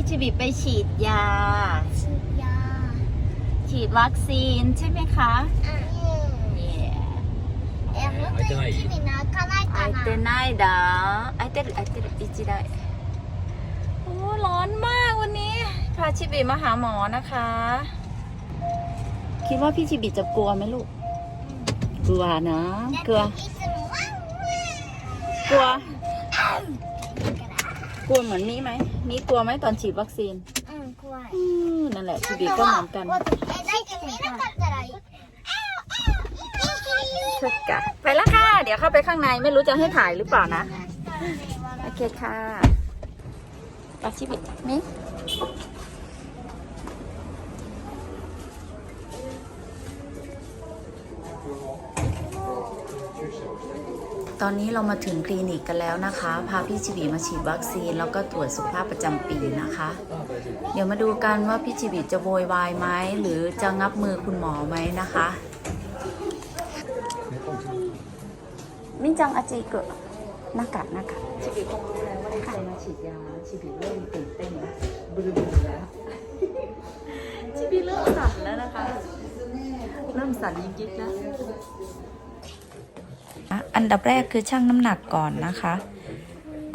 พี่ชิบิไปฉีดยา ฉีดยา ฉีดวัคซีนใช่ไหมคะอะเย่เอมรู้ตัวที่มีน้ำก็ไล่อกันเตนะนายดาไอเตไอเตอิจิไดโอ้ร้อนมากวันนี้ พาชิบิมาหาหมอนะคะ คิดว่าพี่ชิบิจะกลัวไหมลูก กลัวนะ กลัวกลัว กลัวเหมือนนี้ไหมนี่กลัวไหมตอนฉีดวัคซีน うん怖い อืมนั่นแหละชิบิก็เหมือนกัน えだって見なかったらいい ทึกกะไปแล้วค่ะ เดี๋ยวเข้าไปข้างในไม่รู้จะให้ถ่ายหรือเปล่านะ โอเคค่ะปาชิบิมิ ตอนนี้เรามาถึงคลินิกกันแล้วนะคะ พาพี่ชิบิมาฉีดวัคซีน แล้วก็ตรวจสุขภาพประจำปีนะคะ เดี๋ยวมาดูกันว่าพี่ชิบิจะโวยวายไหมหรือจะงับมือคุณหมอไหมนะคะ มินจังอาจิเกะหน้ากากหน้ากากชิบิคงรู้แล้วว่าได้ใครมาฉีดยาชิบิเริ่มตื่นเต้นแล้วบึ้งแล้วชิบิเริ่มสั่นแล้วนะคะ เริ่มสั่นยิกๆแล้ว อันดับแรกคือชั่งน้ำหนักก่อนนะคะ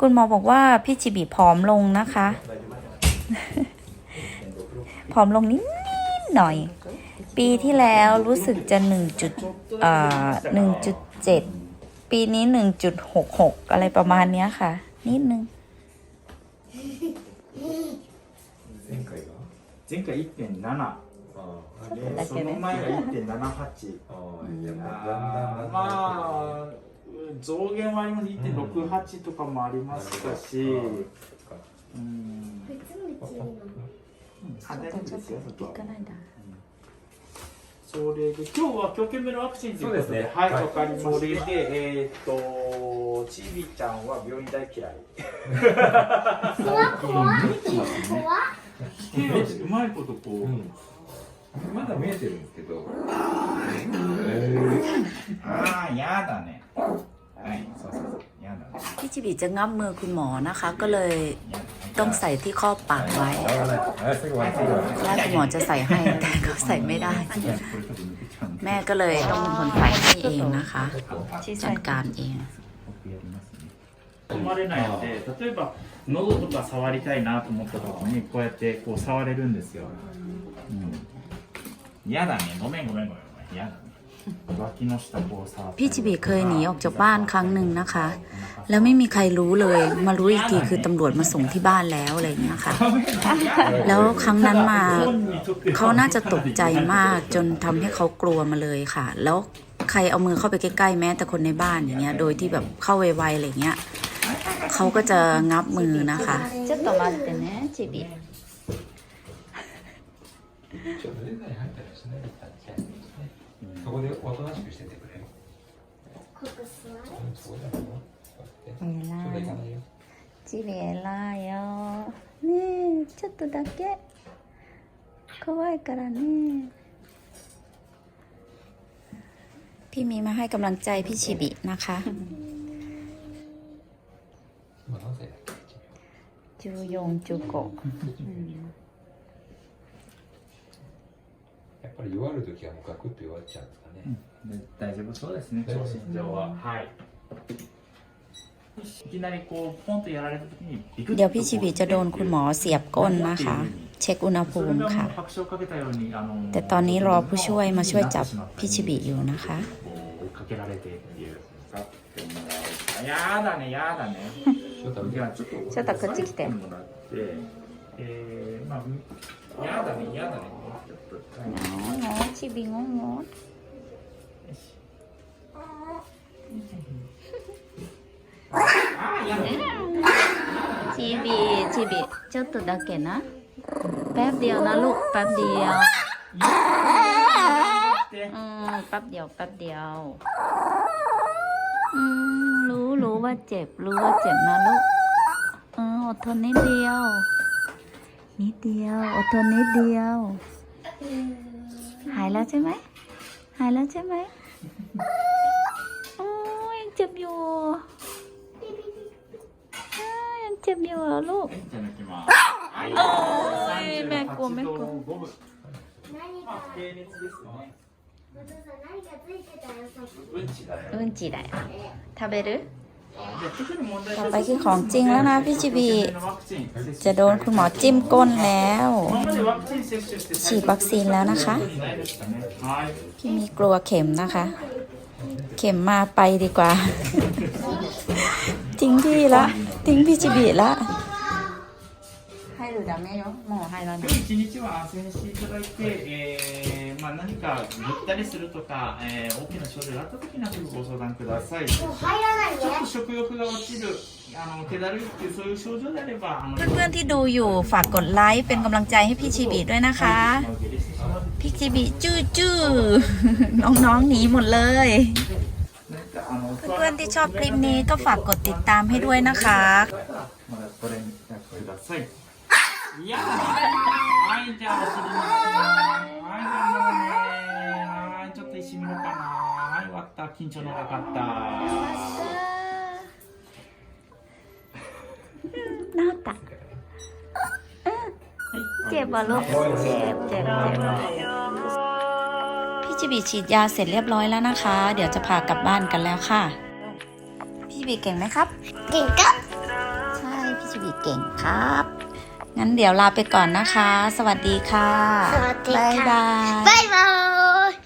คุณหมอบอกว่าพี่จิบิผอมลงนะคะ ผอมลงนิดๆหน่อย ปีที่แล้วรู้สึกจะหนึ่งจุดหนึ่งจุดเจ็ดปีนี้หนึ่งจุดหกหกอะไรประมาณเนี้ยค่ะ นิดนึง 前回が前回1.7あでだけね その前が1.78あいやもうだんだんあーまあ増減はあります1.68とかもありましたしうん離れるんですよそそれで今日は狂犬目のワクチンということでですねはいはいわかりましたそれでえーっとちびちゃんは病院大嫌い怖っ怖っ怖うまいことこう、うんまだ見えてるんですけどああやだねはいそうそうそうやだね พี่จิบิจะงับมือคุณหมอนะคะ ก็เลย やだね ต้องใส่ที่ข้อปากไว้ あらないあすぐ終わるすぐ終わる แล้วคุณหมอจะใส่ให้ แต่ก็ใส่ไม่ได้ これちょっと抜けちゃうんで แม่ก็เลยต้องเป็นคนใส่ให้เองนะคะจัดการเอง 僕やりますね止まれないので例えば喉とか触りたいなと思った時にこうやってこう触れるんですようん 嫌だねごめんごめんごめんごめん嫌だね脇の下こう触ったり พี่จิบิเคยหนีออกจากบ้านครั้งหนึ่งนะคะ แล้วไม่มีใครรู้เลย มารู้อีกทีคือตำรวจมาส่งที่บ้านแล้วอะไรอย่างเงี้ยค่ะ แล้วครั้งนั้นมาเขาน่าจะตกใจมากจนทำให้เขากลัวมาเลยค่ะ แล้วใครเอามือเข้าไปใกล้ๆแม้แต่คนในบ้านอย่างเงี้ย โดยที่แบบเข้าไวๆอะไรเงี้ยเขาก็จะงับมือนะคะちょっと待ってねチビ ちょっと出たり入ったりしないそこでおとなしくしててくれるここ座るうんそこだよ座ってちょっと行かないよチビ偉いよねえちょっとだけ怖いからねพี่มีมาให้กำลังใจพี่ชิบินะคะ 今何歳だっけ14、15 やっぱり弱るときはもうガクッと弱っちゃうんですかねで大丈夫そうですね長身上ははいいきなりこうポンとやられた時にビクッと เดี๋ยวพี่ชิบิจะโดนคุณหมอเสียบก้นนะคะ เช็คอุณหภู それ มิ がも ค่ะ う拍車をかけたようにあの แต่ตอนนี้รอผู้ช่วยมาช่วยจับพี่ชิบิอยู่นะคะ 追いかけられてっていうかってもらうやだねやだねちょっといやちょっとちょっとこっち来てもらってえー、まあやだねやだねちょっと งอชิบิงงอชิบิชิบิちょっとだけนะแป๊บเดียวนะลูกแป๊บเดียว で อืมแป๊บเดียวแป๊บเดียวอืมรู้รู้ว่าเจ็บ รู้ว่าเจ็บนะลูกเอออดทนนิดเดียว นิดเดียวอดทนนิดเดียว หายแล้วใช่ไหม หายแล้วใช่ไหมโอ้ยยังเจ็บอยู่อ้าวยังเจ็บอยู่เหรอลูก いただきます โอ้ยแม่กลัวแม่กลัว 38度5分何まあか平熱ですねお父さん何かついてたよさっきうんちだようんちだよ食べるで特に問題 ต่อไปคือของจริงแล้วนะพี่ชิบี ワクチン接種 จะโดนคุณหมอจิ้มก้นแล้ว 今までワクチン接種して ฉีดวัคซีนแล้วนะคะ ないですかねはい พี่มีกลัวเข็มนะคะ เข็มมาไปดีกว่า ทิ้งพี่ละ ทิ้งพี่จิบิละ ให้หรือダメよもう入らない 今日一日は安静にしていただいて、えーまあ、何かぐったりするとか、えー大きな症状があった時にはすぐご相談くださいちょもう入らないでっと食欲が落ちるあの気だるいっていうそういう症状であればあの เพื่อนๆที่ดูอยู่ฝากกดไลค์เป็นกำลังใจให้พี่ชิบิด้วยนะคะ พี่จิบิจื้อจื้อ น้องๆหนีหมดเลย あの เพื่อนๆที่ชอบคลิปนี้ก็ฝากกดติดตามให้ด้วยนะคะ まだご連絡くださいいやはいじゃあお尻のはいじゃあ しもかなはいった緊張のかかった治ったเจ็บอะลูกเจ็บเจ็บเจ็บพี่จิบีฉีดยาเสร็จเรียบร้อยแล้วนะคะ เดี๋ยวจะพากลับบ้านกันแล้วค่ะ พี่จิบีเก่งไหมครับ เก่งครับใช่พี่จิบีเก่งครับ งั้นเดี๋ยวลาไปก่อนนะคะ สวัสดีค่ะสวัสดีค่ะ บ๊ายบาย บ๊ายบาย